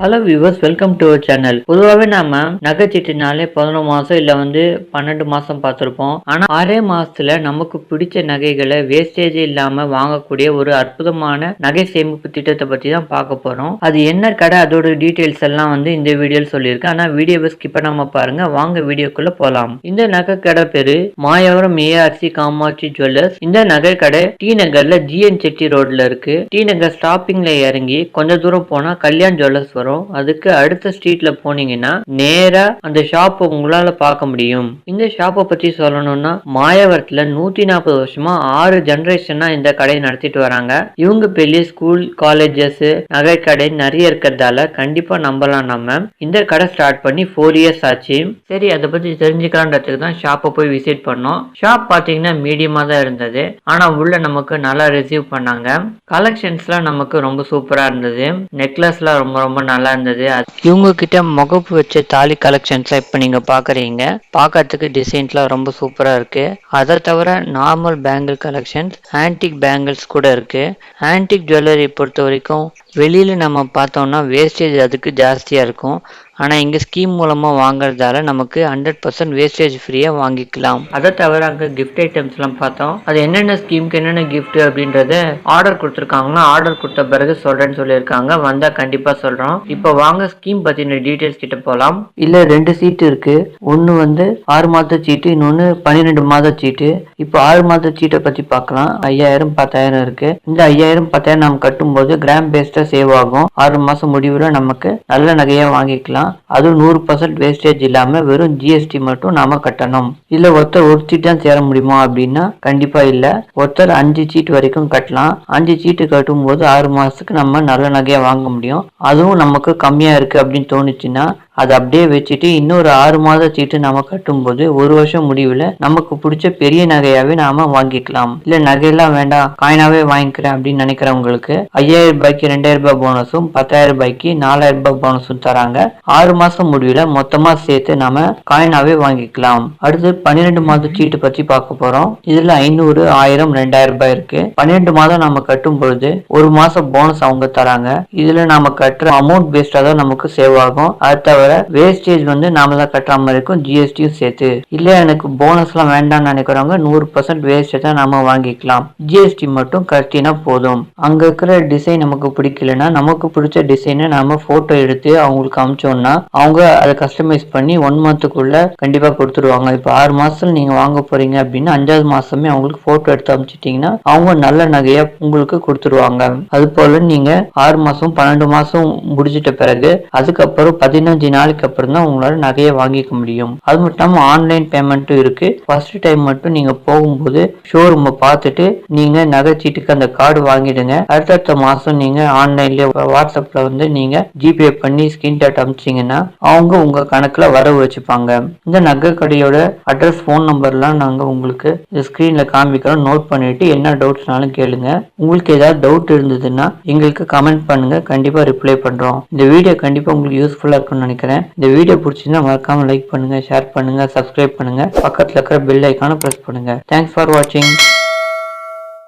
Hello viewers welcome to our channel பொதுவாகவே நம்ம நகைச்சீட்டுனாலே பதினொன்று மாதம் இல்லை வந்து பன்னெண்டு மாதம் பார்த்துருப்போம். ஆனால் ஆறே மாதத்தில் நமக்கு பிடிச்ச நகைகளை வேஸ்டேஜ் இல்லாமல் வாங்கக்கூடிய ஒரு அற்புதமான நகை சேமிப்பு திட்டத்தை பற்றி தான் பார்க்க போகிறோம் அது என்ன கடை அதோட டீட்டெயில்ஸ் எல்லாம் வந்து இந்த வீடியோவில் சொல்லியிருக்கேன் ஆனால் வீடியோவை ஸ்கிப் பண்ணாமல் பாருங்கள் வாங்க வீடியோக்குள்ளே போகலாம் இந்த நகை கடை பேர் மாயவரம் ஏஆர்சி காமாட்சி ஜுவல்லர்ஸ் இந்த நகை கடை டி நகரில் ஜிஎன் செட்டி ரோட்டில் இருக்குது டி நகர் ஸ்டாப்பிங்கில் இறங்கி கொஞ்ச தூரம் போனால் கல்யாண் ஜுவல்லர்ஸ் வரும். அதுக்கு அடுத்த ஸ்ட்ரீட்ல போனீங்கன்னா நேரா அந்த ஷாப் உங்களால பார்க்க முடியும். இந்த ஷாப்பை பத்தி சொல்லணும்னா மாயவரத்துல நூத்தி நாற்பது வருஷமா ஆறு ஜெனரேஷனா இந்த கடையை நடத்திட்டு வராங்க. இவங்க பெரிய ஸ்கூல் காலேஜஸ் நகை கடை நிறைய இருக்கிறதால கண்டிப்பா நம்பலாம் நம்ம. இந்த கடை ஸ்டார்ட் பண்ணி ஃபோர் இயர்ஸ் ஆச்சு. சரி அதை பத்தி தெரிஞ்சுக்கலான்றதுக்கு தான் ஷாப்பை போய் விசிட் பண்ணோம். ஷாப் பாத்தீங்கன்னா மீடியமா தான் இருந்தது. ஆனா உள்ள நமக்கு நல்லா ரிசீவ் பண்ணாங்க. கலெக்ஷன்ஸ்லாம் நமக்கு ரொம்ப சூப்பரா இருந்தது. நெக்லஸ்லாம் ரொம்ப ரொம்ப நல்லா நல்லா இருந்தது. இவங்க கிட்ட முகப்பு வச்ச தாலி கலெக்ஷன்ஸ்லாம் இப்போ நீங்க பாக்குறீங்க. பார்க்கறதுக்கு டிசைன்ஸ்லாம் ரொம்ப சூப்பரா இருக்கு. அதை தவிர normal bangle collections antique bangles கூட இருக்கு. ஆன்டிக் ஜுவல்லரி பொறுத்த வரைக்கும் வெளியில நம்ம பார்த்தோம்னா வேஸ்டேஜ் அதுக்கு ஜாஸ்தியா இருக்கும். ஆனா இங்க ஸ்கீம் மூலமா வாங்குறதால நமக்கு ஹண்ட்ரட் பர்சன்ட் வேஸ்டேஜ் ஃப்ரீயா வாங்கிக்கலாம். அதை தவிர அங்க கிஃப்ட் ஐட்டம்ஸ் எல்லாம் பார்த்தோம். அது என்னென்ன ஸ்கீம்க்கு என்னென்ன gift அப்படின்றத ஆர்டர் கொடுத்துருக்காங்கன்னா ஆர்டர் கொடுத்த பிறகு சொல்றேன்னு சொல்லியிருக்காங்க. வந்தா கண்டிப்பா சொல்றோம். இப்போ வாங்க ஸ்கீம் பத்தின டீடைல்ஸ் கிட்ட போலாம். இல்ல ரெண்டு சீட்டு இருக்கு. ஒன்னு வந்து ஆறு மாத சீட்டு இன்னொன்னு பன்னிரெண்டு மாத சீட்டு இப்போ ஆறு மாத சீட்டை பத்தி பார்க்கலாம். ஐயாயிரம் பத்தாயிரம் இருக்கு. இந்த ஐயாயிரம் பத்தாயிரம் நம்ம கட்டும்போது கிராம் பேஸ்டா சேவ் ஆகும். ஆறு மாசம் முடிவுல நமக்கு நல்ல நகையா வாங்கிக்கலாம். அதுவும் நூறு பர்சன்ட் வேஸ்டேஜ் இல்லாம வெறும் ஜிஎஸ்டி மட்டும் நாம கட்டணும். இல்ல ஒருத்தர் ஒரு சீட் தான் சேர முடியுமா அப்படின்னா கண்டிப்பா இல்ல. ஒருத்தர் அஞ்சு சீட் வரைக்கும் கட்டலாம். அஞ்சு சீட்டு கட்டும் போது ஆறு மாசத்துக்கு நம்ம நல்ல நகையா வாங்க முடியும். அதுவும் நமக்கு கம்மியா இருக்கு அப்படின்னு தோணுச்சுன்னா அதை அப்படியே வச்சுட்டு இன்னொரு ஆறு மாத சீட்டு நாம கட்டும்போது ஒரு வருஷம் முடிவுல நமக்கு பிடிச்ச பெரிய நகையாவே நாம வாங்கிக்கலாம். இல்ல நகையெல்லாம் வேண்டாம் காயினாவே வாங்கிக்கிறேன் அப்படின்னு நினைக்கிறவங்களுக்கு ஐயாயிரம் ரூபாய்க்கு ரெண்டாயிரம் ரூபாய் போனஸும் பத்தாயிரம் ரூபாய்க்கு நாலாயிரம் ரூபாய் போனஸும் தராங்க. ஆறு மாசம் முடிவுல மொத்தமா சேர்த்து நாம காயினாவே வாங்கிக்கலாம். அடுத்து பன்னிரெண்டு மாத சீட்டு பத்தி பார்க்க போறோம். இதுல ஐநூறு ஆயிரம் ரெண்டாயிரம் ரூபாய் இருக்கு. பன்னிரெண்டு மாதம் நாம கட்டும் பொழுது ஒரு மாசம் போனஸ் அவங்க தராங்க. இதுல நாம கட்டுற அமௌண்ட் பேஸ்டா தான் நமக்கு சேவ் ஆகும். அது தவிர வேஸ்டேஜ் வந்து நாம தான் கட்டுற மாதிரி இருக்கும் ஜிஎஸ்டியும் சேர்த்து. இல்ல எனக்கு போனஸ் எல்லாம் வேண்டாம்னு நினைக்கிறவங்க நூறு பர்சன்ட் வேஸ்டேஜ் தான் நாம வாங்கிக்கலாம். ஜிஎஸ்டி மட்டும் கட்டினா போதும். அங்க இருக்கிற டிசைன் நமக்கு பிடிக்கலன்னா நமக்கு பிடிச்ச டிசைனை நாம போட்டோ எடுத்து அவங்களுக்கு அமிச்சோம்னா அவங்க அதை கஸ்டமைஸ் பண்ணி ஒன் மந்த்துக்குள்ள கண்டிப்பா கொடுத்துருவாங்க. இப்போ ஆறு மாசத்துல நீங்க வாங்க போறீங்க அப்படின்னா அஞ்சாவது மாசமே அவங்களுக்கு போட்டோ எடுத்து அமிச்சிட்டீங்கன்னா அவங்க நல்ல நகையா உங்களுக்கு கொடுத்துருவாங்க. அது போல நீங்க ஆறு மாசம் பன்னெண்டு மாசம் முடிச்சிட்ட பிறகு அதுக்கப்புறம் பதினஞ்சு நாளைக்கு அப்புறம் தான் உங்களால நகையை வாங்கிக்க முடியும். அது மட்டும் இல்லாம ஆன்லைன் பேமெண்ட்டும் இருக்கு. ஃபர்ஸ்ட் டைம் மட்டும் நீங்க போகும்போது ஷோரூமை பார்த்துட்டு நீங்க நகைச்சீட்டுக்கு அந்த கார்டு வாங்கிடுங்க. அடுத்தடுத்த மாசம் நீங்க ஆன்லைன்ல வாட்ஸ்அப்ல வந்து நீங்க ஜிபே பண்ணி ஸ்கிரீன்ஷாட் அமிச்சிங்கன்னா அவங்க உங்க கணக்குல வரவு வச்சுப்பாங்க. இந்த நகை கடையோட அட்ரஸ் ஃபோன் நம்பர்லாம் நாங்க உங்களுக்கு ஸ்கிரீன்ல காமிக்கிறோம். நோட் பண்ணிட்டு என்ன டவுட்ஸ்னாலும் கேளுங்க. உங்களுக்கு ஏதாவது டவுட் இருந்ததுன்னா எங்களுக்கு கமெண்ட் பண்ணுங்க. கண்டிப்பா ரிப்ளை பண்றோம். இந்த வீடியோ கண்டிப்பா உங்களுக்கு யூஸ்ஃபுல்லா இருக்கும்னு நினைக்கிறேன். நினைக்கிறேன். இந்த வீடியோ பிடிச்சிருந்தா மறக்காம லைக் பண்ணுங்க ஷேர் பண்ணுங்க சப்ஸ்கிரைப் பண்ணுங்க. பக்கத்துல இருக்கிற பெல் ஐக்கான பிரஸ் பண்ணுங்க. தேங்க்ஸ் ஃபார் வாட்சிங்